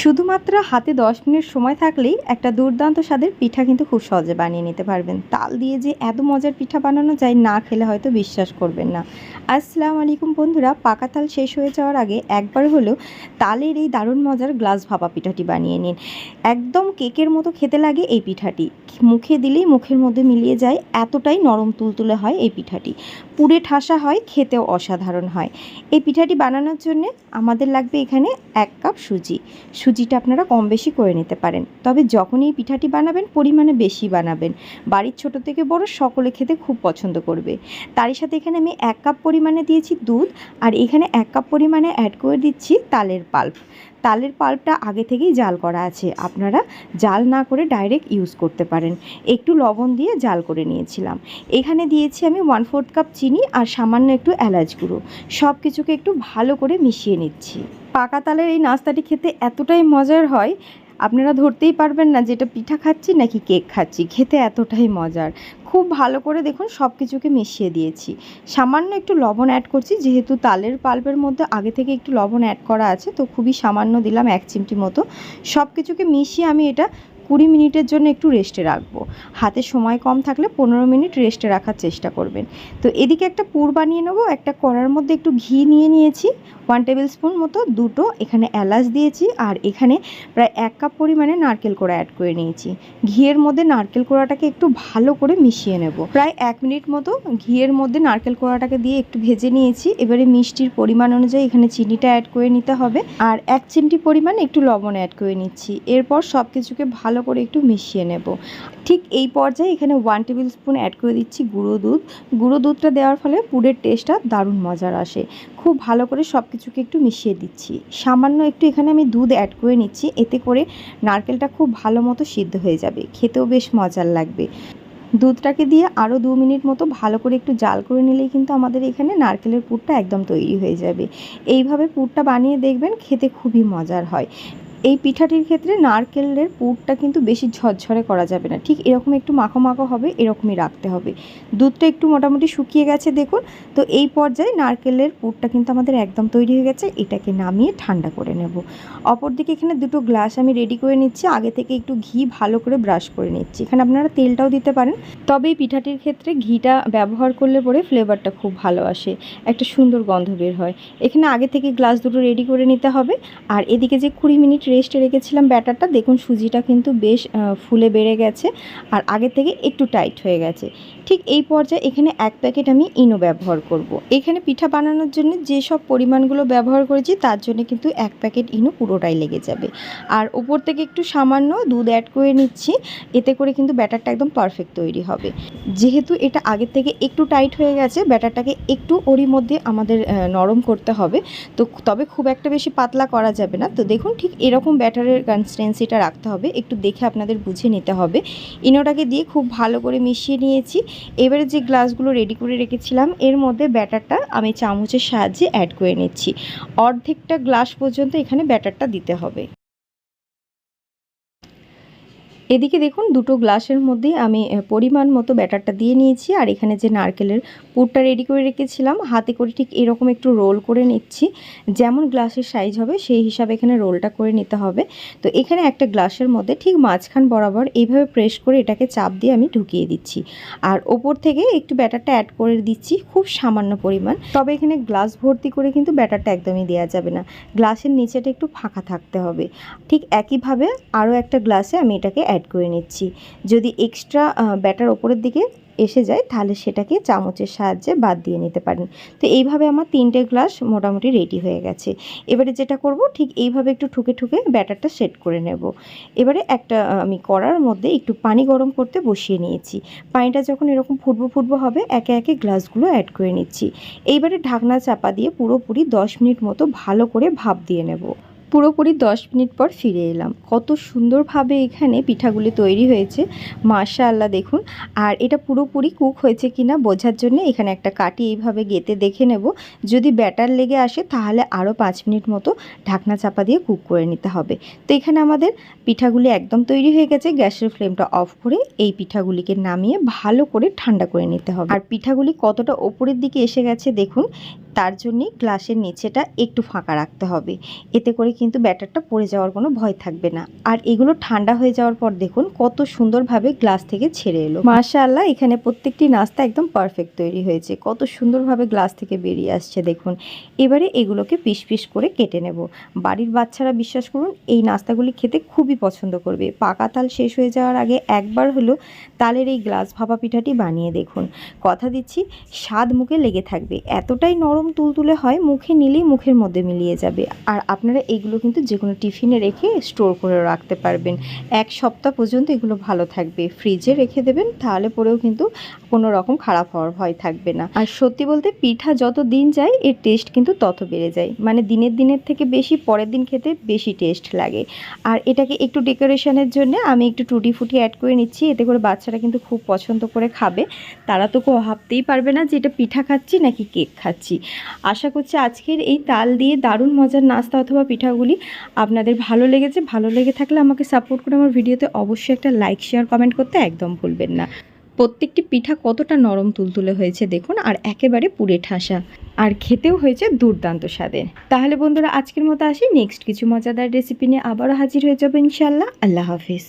শুধুমাত্র হাতে দশ মিনিট সময় থাকলেই একটা দুর্দান্ত স্বাদের পিঠা কিন্তু খুব সহজে বানিয়ে নিতে পারবেন। তাল দিয়ে যে এত মজার পিঠা বানানো যায় না খেলে হয়তো বিশ্বাস করবেন না। আসসালামু আলাইকুম বন্ধুরা, পাকা তাল শেষ হয়ে যাওয়ার আগে একবার হলেও তালের এই দারুণ মজার গ্লাস ভাপা পিঠাটি বানিয়ে নিন। একদম কেকের মতো খেতে লাগে এই পিঠাটি। মুখে দিলেই মুখের মধ্যে মিলিয়ে যায়, এতটাই নরম তুলতুলে হয় এই পিঠাটি। পুড়ে ঠাসা হয়, খেতেও অসাধারণ হয়। এই পিঠাটি বানানোর জন্য আমাদের লাগবে এখানে এক কাপ সুজি। সুজিটা আপনারা কম বেশি করে নিতে পারেন। তবে যখন এই পিঠাটি বানাবেন, পরিমাণে বেশি বানাবেন। বাড়ির ছোট থেকে বড় সকলে খেতে খুব পছন্দ করবে। তারই সাথে এখানে আমি এক কাপ পরিমাণে দিয়েছি দুধ, আর এখানে এক কাপ পরিমাণে অ্যাড করে দিচ্ছি তালের পাল্প। তালের পাল্পটা আগে থেকেই জাল করা আছে। আপনারা জাল না করে ডাইরেক্ট ইউজ করতে পারেন। একটু লবণ দিয়ে জাল করে নিয়েছিলাম। এখানে দিয়েছি আমি ওয়ান ফোর্থ কাপ চিনি আর সামান্য একটু এলাচ গুঁড়ো। সব কিছুকে একটু ভালো করে মিশিয়ে নিচ্ছি। পাকা তালের এই নাস্তাটি খেতে এতটাই মজার হয় আপনারা ধরতেই পারবেন না যেটা পিঠা খাচ্ছি নাকি কেক খাচ্ছি। খেতে এতটাই মজার। খুব ভালো করে দেখুন সব কিছুকে মিশিয়ে দিয়েছি। সামান্য একটু লবণ অ্যাড করছি, যেহেতু তালের পাল্পের মধ্যে আগে থেকে একটু লবণ অ্যাড করা আছে, তো খুবই সামান্য দিলাম এক চিমটি মতো। সব কিছুকে মিশিয়ে আমি এটা কুড়ি মিনিটের জন্য একটু রেস্টে রাখব। হাতে সময় কম থাকলে পনেরো মিনিট রেস্টে রাখার চেষ্টা করবেন। তো এদিকে একটা পুর বানিয়ে নেব, একটা কড়ার মধ্যে একটু ঘি নিয়ে নিয়েছি। ওয়ান টেবিল স্পুন মতো, দুটো, এখানে এলাচ দিয়েছি আর এখানে প্রায় এক কাপ পরিমাণে নারকেল কোড়া অ্যাড করে নিয়েছি। ঘিয়ের মধ্যে নারকেল কোড়াটাকে একটু ভালো করে মিশিয়ে নেব। প্রায় এক মিনিট মতো ঘিয়ের মধ্যে নারকেল কোড়াটাকে দিয়ে একটু ভেজে নিয়েছি। এবারে মিষ্টির পরিমাণ অনুযায়ী এখানে চিনিটা অ্যাড করে নিতে হবে। আর এক চিমটি পরিমাণ একটু লবণ অ্যাড করে নিচ্ছি। এরপর সব কিছুকে ভালো করে একটু মিশিয়ে নেব। ঠিক এই পর্যায়ে এখানে ওয়ান টেবিল স্পুন অ্যাড করে দিচ্ছি গুঁড়ো দুধ। গুঁড়ো দুধটা দেওয়ার ফলে পুরের টেস্টটা দারুণ মজার আসে। খুব ভালো করে সব কিছুকে একটু মিশিয়ে দিচ্ছি। সামান্য একটু এখানে আমি দুধ অ্যাড করে নিচ্ছি, এতে করে নারকেলটা খুব ভালো মতো সিদ্ধ হয়ে যাবে। খেতেও বেশ মজার লাগবে। দুধটাকে দিয়ে আরও দু মিনিট মতো ভালো করে একটু জাল করে নিলেই কিন্তু আমাদের এখানে নারকেলের পুরটা একদম তৈরি হয়ে যাবে। এইভাবে পুরটা বানিয়ে দেখবেন খেতে খুবই মজার হয়। এই পিঠাটির ক্ষেত্রে নারকেলের পুরটা কিন্তু বেশি ঝরঝরে করা যাবে না। ঠিক এরকম একটু মাখো মাখো হবে, এরকমই রাখতে হবে। দুধটা একটু মোটামুটি শুকিয়ে গেছে, দেখুন। তো এই পর্যায়ে নারকেলের পুরটা কিন্তু আমাদের একদম তৈরি হয়ে গেছে, এটাকে নামিয়ে ঠান্ডা করে নেব। অপরদিকে এখানে দুটো গ্লাস আমি রেডি করে নিচ্ছি, আগে থেকে একটু ঘি ভালো করে ব্রাশ করে নিচ্ছি। এখানে আপনারা তেলটাও দিতে পারেন। তবে এই পিঠাটির ক্ষেত্রে ঘিটা ব্যবহার করলে পরে ফ্লেভারটা খুব ভালো আসে, একটা সুন্দর গন্ধ বের হয়। এখানে আগে থেকে গ্লাস দুটো রেডি করে নিতে হবে। আর এদিকে যে কুড়ি মিনিট রেস্টে রেখেছিলাম ব্যাটারটা। দেখুন সুজিটা কিন্তু বেশ ফুলে বেড়ে গেছে আর আগে থেকে একটু টাইট হয়ে গেছে। ঠিক এই পর্যায়ে এখানে এক প্যাকেট আমি ইনো ব্যবহার করব। এখানে পিঠা বানানোর জন্য যেসব পরিমাণগুলো ব্যবহার করেছি, তার জন্য কিন্তু এক প্যাকেট ইনো পুরোটাই লেগে যাবে। আর উপর থেকে একটু সামান্য দুধ অ্যাড করে নিচ্ছি, এতে করে কিন্তু ব্যাটারটা একদম পারফেক্ট তৈরি হবে। যেহেতু এটা আগের থেকে একটু টাইট হয়ে গেছে, ব্যাটারটাকে একটু ওরই মধ্যে আমাদের নরম করতে হবে। তো তবে খুব একটা বেশি পাতলা করা যাবে না। তো দেখুন ঠিক এরকম ব্যাটারের কনসিস্টেন্সিটা রাখতে হবে, একটু দেখে আপনাদের বুঝে নিতে হবে। ইনোটাকে দিয়ে খুব ভালো করে মিশিয়ে নিয়েছি। এবারে যে গ্লাসগুলো রেডি করে রেখেছিলাম, এর মধ্যে ব্যাটারটা আমি চামচের সাহায্যে অ্যাড করে নিচ্ছি। অর্ধেকটা গ্লাস পর্যন্ত এখানে ব্যাটারটা দিতে হবে। এদিকে দেখুন, দুটো গ্লাসের মধ্যে আমি পরিমাণ মতো ব্যাটারটা দিয়ে নিয়েছি। আর এখানে যে নারকেলের পুরটা রেডি করে রেখেছিলাম, হাতে করে ঠিক এরকম একটু রোল করে নিচ্ছি। যেমন গ্লাসের সাইজ হবে, সেই হিসাবে এখানে রোলটা করে নিতে হবে। তো এখানে একটা গ্লাসের মধ্যে ঠিক মাঝখান বরাবর এইভাবে প্রেস করে এটাকে চাপ দিয়ে আমি ঢুকিয়ে দিচ্ছি। আর ওপর থেকে একটু ব্যাটারটা অ্যাড করে দিচ্ছি, খুব সামান্য পরিমাণ। তবে এখানে গ্লাস ভর্তি করে কিন্তু ব্যাটারটা একদমই দেওয়া যাবে না। গ্লাসের নিচেটা একটু ফাঁকা থাকতে হবে। ঠিক একইভাবে আরও একটা গ্লাসে আমি এটাকে অ্যাড করে নিচ্ছি। যদি এক্সট্রা ব্যাটার ওপরের দিকে এসে যায়, তাহলে সেটাকে চামচের সাহায্যে বাদ দিয়ে নিতে পারেন। তো এইভাবে আমার তিনটে গ্লাস মোটামুটি রেডি হয়ে গেছে। এবারে যেটা করব, ঠিক এইভাবে একটু ঠুকে ঠুকে ব্যাটারটা সেট করে নেব। এবারে একটা আমি কড়ার মধ্যে একটু পানি গরম করতে বসিয়ে নিয়েছি। পানিটা যখন এরকম ফুটবো ফুটবো হবে, একে একে গ্লাসগুলো অ্যাড করে নিচ্ছি। এইবারে ঢাকনা চাপা দিয়ে পুরোপুরি দশ মিনিট মতো ভালো করে ভাপ দিয়ে নেব। পুরোপুরি দশ মিনিট পর ফিরে এলাম। কত সুন্দরভাবে এখানে পিঠাগুলি তৈরি হয়েছে মাশা আল্লাহ দেখুন। আর এটা পুরোপুরি কুক হয়েছে কিনা বোঝার জন্য এখানে একটা কাটি এইভাবে গেতে দেখে নেব। যদি ব্যাটার লেগে আসে তাহলে আরও পাঁচ মিনিট মতো ঢাকনা চাপা দিয়ে কুক করে নিতে হবে। তো এখানে আমাদের পিঠাগুলি একদম তৈরি হয়ে গেছে। গ্যাসের ফ্লেমটা অফ করে এই পিঠাগুলিকে নামিয়ে ভালো করে ঠান্ডা করে নিতে হবে। আর পিঠাগুলি কতটা ওপরের দিকে এসে গেছে দেখুন তার জন্যই গ্লাসের নিচেটা একটু ফাঁকা রাখতে হবে। এতে করে কিন্তু ব্যাটারটা পড়ে যাওয়ার কোনো ভয় থাকবে না। আর এগুলো ঠান্ডা হয়ে যাওয়ার পর দেখুন কত সুন্দরভাবে গ্লাস থেকে ছেড়ে এলো। মাশাআল্লাহ, এখানে প্রত্যেকটি নাস্তা একদম পারফেক্ট তৈরি হয়েছে। কত সুন্দরভাবে গ্লাস থেকে বেরিয়ে আসছে দেখুন। এবারে এগুলোকে পিস পিস করে কেটে নেব। বাড়ির বাচ্চারা বিশ্বাস করুন, এই নাস্তাগুলি খেতে খুবই পছন্দ করবে। পাকা তাল শেষ হয়ে যাওয়ার আগে একবার হলো তালের এই গ্লাস ভাপা পিঠাটি বানিয়ে দেখুন। কথা দিচ্ছি, স্বাদ মুখে লেগে থাকবে। এতটাই নরম তুলতুলে হয়, মুখে নিলেই মুখের মধ্যে মিলিয়ে যাবে। আর আপনারা এগুলো কিন্তু যে কোনো টিফিনে রেখে স্টোর করে রাখতে পারবেন। এক সপ্তাহ পর্যন্ত এগুলো ভালো থাকবে। ফ্রিজে রেখে দেবেন, তাহলে পরেও কিন্তু কোনো রকম খারাপ হওয়ার ভয় থাকবে না। আর সত্যি বলতে পিঠা যত দিন যায়, এর টেস্ট কিন্তু তত বেড়ে যায়। মানে দিনের দিনের থেকে বেশি, পরের দিন খেতে বেশি টেস্ট লাগে। আর এটাকে একটু ডেকোরেশনের জন্য আমি একটু টুটি ফুটি অ্যাড করে নিচ্ছি। এতে করে বাচ্চারা কিন্তু খুব পছন্দ করে খাবে। তারা তো ভাবতেই পারবে না যে এটা পিঠা খাচ্ছি নাকি কেক খাচ্ছি। আশা করছি আজকের এই তাল দিয়ে দারুণ মজার নাস্তা অথবা পিঠাগুলি আপনাদের ভালো লেগেছে। ভালো লেগে থাকলে আমাকে সাপোর্ট করে আমার ভিডিওতে অবশ্যই একটা লাইক শেয়ার কমেন্ট করতে একদম ভুলবেন না। প্রত্যেকটি পিঠা কতটা নরম তুলতুলে হয়েছে দেখুন আর একেবারে পুড়ে ঠাসা। আর খেতেও হয়েছে দুর্দান্ত স্বাদের তাহলে বন্ধুরা আজকের মতো আসি। নেক্সট কিছু মজাদার রেসিপি নিয়ে আবারও হাজির হয়ে যাব ইনশাল্লাহ আল্লাহ হাফিজ।